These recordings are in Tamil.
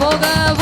fogão.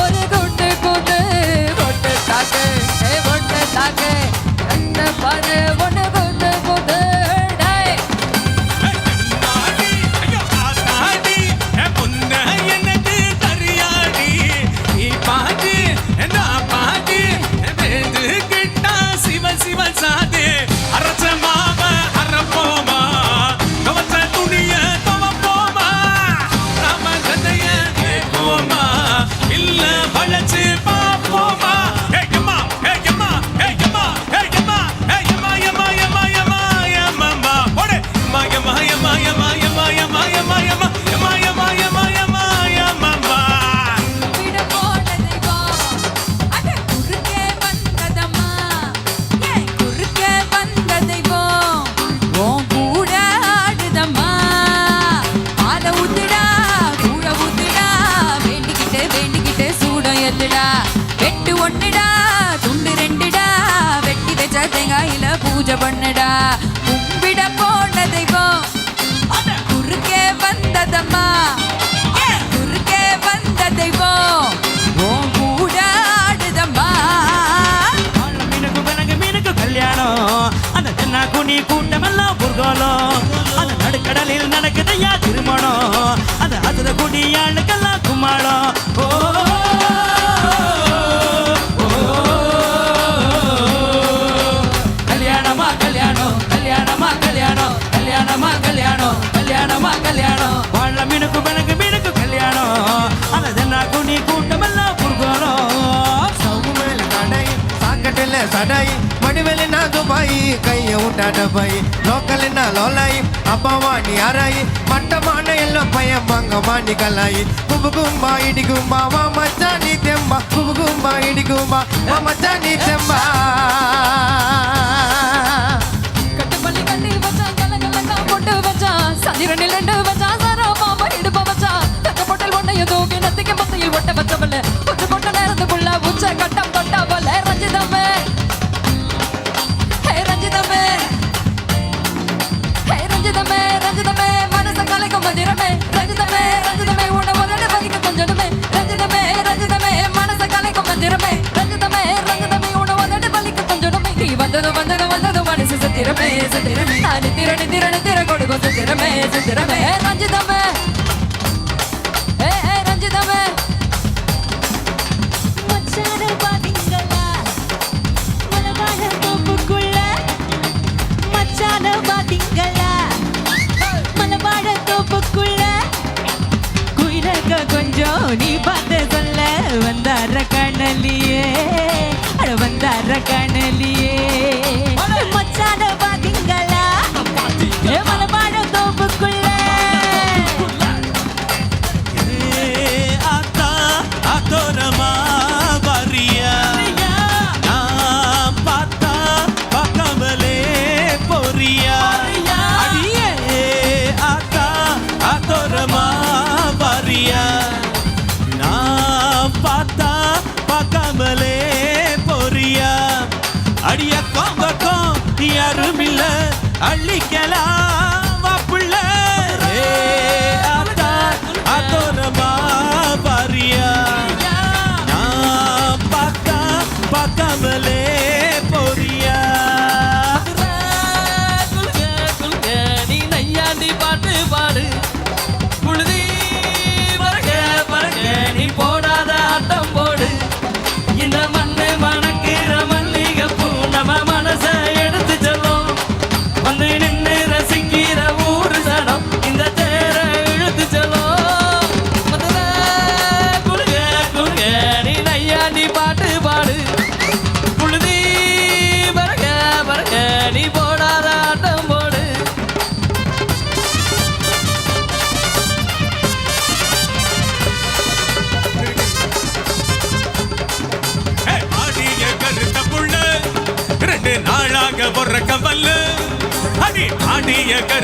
பொண்ணுடா கும்பிட போன தெய்வம். குறுக்கே வந்ததம்மா. குறுக்கே வந்த தெய்வம். கூட ஆடுதம்மா. மீனுக்கு கணக்கு மீனுக்கு கல்யாணம். அந்த தென்னா குனி கூட்டமெல்லாம் புர்கோலம் அந்த நடுக்கடலில் நடக்குதையா திருமணம். அந்த அதுல குடியாளுக்கெல்லாம் குமாளம் சாக்கட்டில் சடை மடிவெளினா துபாய் கையை விட்டாட பை லோக்கல்னா லோலாய் அப்பாவா நீ அராய் மட்டமான எல்லாம் பையன் வாங்க மாண்டி கலாய். குபு கும்பா இடி கும்பா வா மச்சா நீ கணலியே அட வந்தார கணலியே யாருமில்ல யாரும் அள்ளிக்கலாம்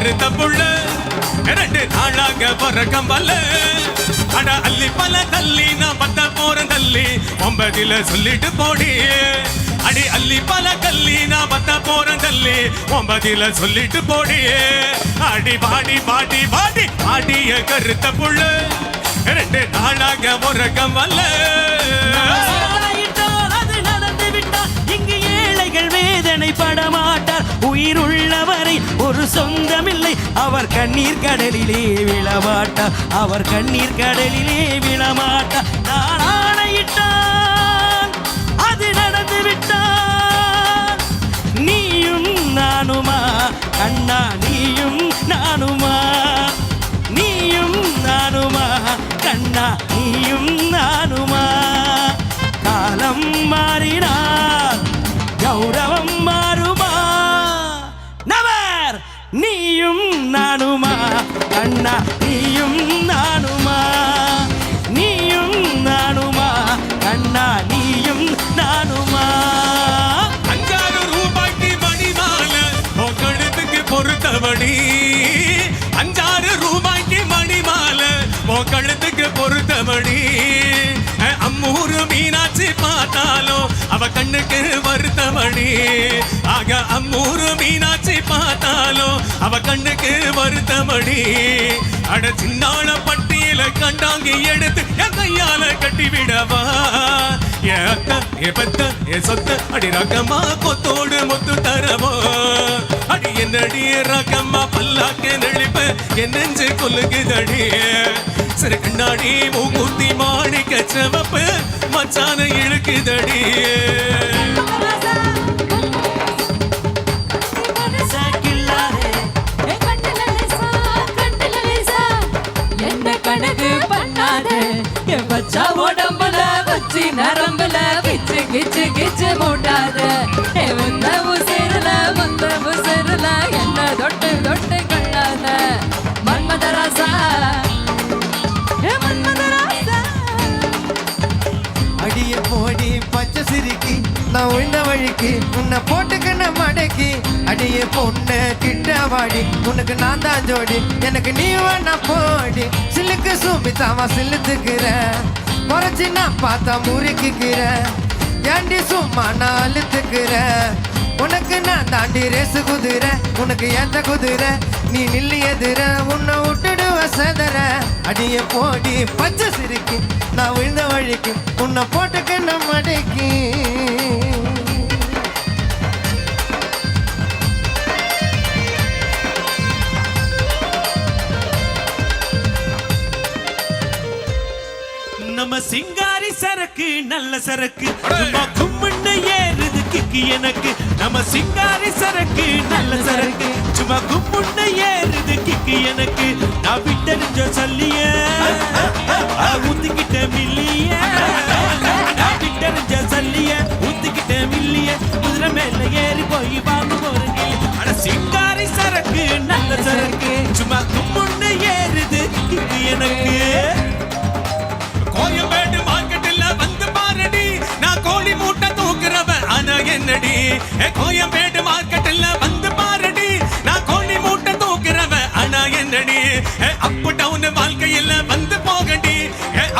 ஆடிய கருத்த புள்ள. ரெண்டு நாளாக பறக்கம் கவல்ல அட அள்ளி பல தள்ளி நான் பத்த போறேன் தள்ளி. ஒன்பதில சொல்லிட்டு போடி. அடி அள்ளி பல கல்லி நான் பத்த போறேன் தள்ளி. ஒன்பதில சொல்லிட்டு போடி. அடி பாடி பாடி பாடி பாடிய கருத்த புள்ள. ரெண்டு நாளாக ஒரு வல்ல ஒரு சொந்தமில்லை. அவர் கண்ணீர் கடலிலே விழமாட்டா அவர் கண்ணீர் கடலிலே விழமாட்டா நான் ஆணையிட்டான் அது நடந்து விட்டான் நீயும் நானுமா? அண்ணா நீயும் நானுமா? நீயும் நானுமா? கண்ணா நீயும் நானுமா? அண்ணா நீயும் நானுமா? நீயும் நானுமா? அண்ணா நீயும் நானுமா? அஞ்சாறு ரூபாய்க்கு மணிமால உன் கழுத்துக்கு அஞ்சாறு ரூபாய்க்கு மணிமால உன் பொறுத்தபடி அம்மூரு மீனாட்சி பார்த்தாலும் அவ கண்ணுக்கு வருத்த ஆக அம்மூரு மீனாட்சி பார்த்தாலும் அவ கண்ணுக்கு வருத்தமடி. அட சின்னாள பட்டியல கண்டாங்கி எடுத்து என் கையால கட்டி விடவா என் அக்கா என் பத்த என் சொத்த அடி ரகமா கொத்தோடு முத்து தரவோ? அடி என்னடி ரகமா பல்லாக்க நெளிப்ப என் நெஞ்சு கொல்லுகுதடி சிறு கண்ணாடி மூக்குத்தி மாணிக்க சிவப்பு மச்சான இழுக்குதடி. என் உடம்புல வச்சு நரம்புல கிச்சு கிச்சு கிச்சு மூட்டாத. உந்த வந்த உசிரல வந்த உசிரல என்ன தொட்டு தொட்டு கண்ணாத. மன்மதராசா. அடிய போடி பச்சை சிரிக்கி நான் உள்ள வழிக்கு உன்னை போட்டுக்கின மடக்கி. அடிய பொண்ணு கிட்ட வாடி உனக்கு நான் தான் ஜோடி. எனக்கு நீ வேணா போடி. சிலுக்கு சுமித்தாமா சிலுத்துக்கிறேன் குறைச்சி நான் பார்த்தா முறுக்கிக்கிற. ஏண்டி சும்மா நான் அழுத்துக்கிற உனக்கு நான் தாண்டி ரேசு குதிரை. உனக்கு ஏத்த குதிரை நீ நில்லு எதிர. உன்னை விட்டுடுவ சதற அடிய போடி பச்சை சிரிக்கி. நான் விழுந்த வழிக்கு. உன்னை போட்டுக்க நம்ம அடைக்கும் நல்ல சரக்கு. சும்மா கும்முன்னு ஏறுது கிக்கு எனக்கு. நம்ம சிங்காரி சரக்கு நல்ல சரக்கு. சும்மா கும்முன்னு ஏறுது கிக்கு எனக்கு. நான் விட்டறிஞ்ச சொல்லிய ஊத்திக்கிட்ட கோயம்பேடு மார்க்கெட்டில் வந்து பாருடி. நான் கோழி மூட்டை தூக்குறவன் ஆனா என்னடி? அப்பு டவுன் வாழ்க்கையில் வந்து போகடி.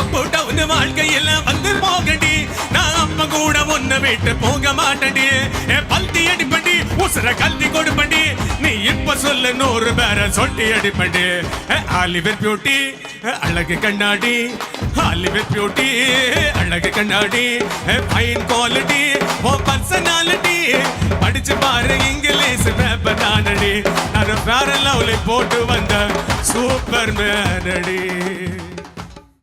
அப்பு டவுன் வாழ்க்கையில் வந்து போகடி. நான் அப்ப கூட ஒன்ன விட்டு போக மாட்டடி ஏ, அடிப்படி உசுர கல்வி கொடுப்படி இப்ப சொல்லு நூறு பேர சொட்டி அடிப்படி ஆலிவர் பியூட்டி அழகு கண்ணாடி. ஆலிவர் பியூட்டி அழகு கண்ணாடி. ஃபைன் குவாலிட்டி ஓ பர்சனாலிட்டி படிச்சு பாரு இங்கிலீஷ் பேப்பர் தானடி. நான் வேற லவ்லி போட்டு வந்த சூப்பர் மேனடி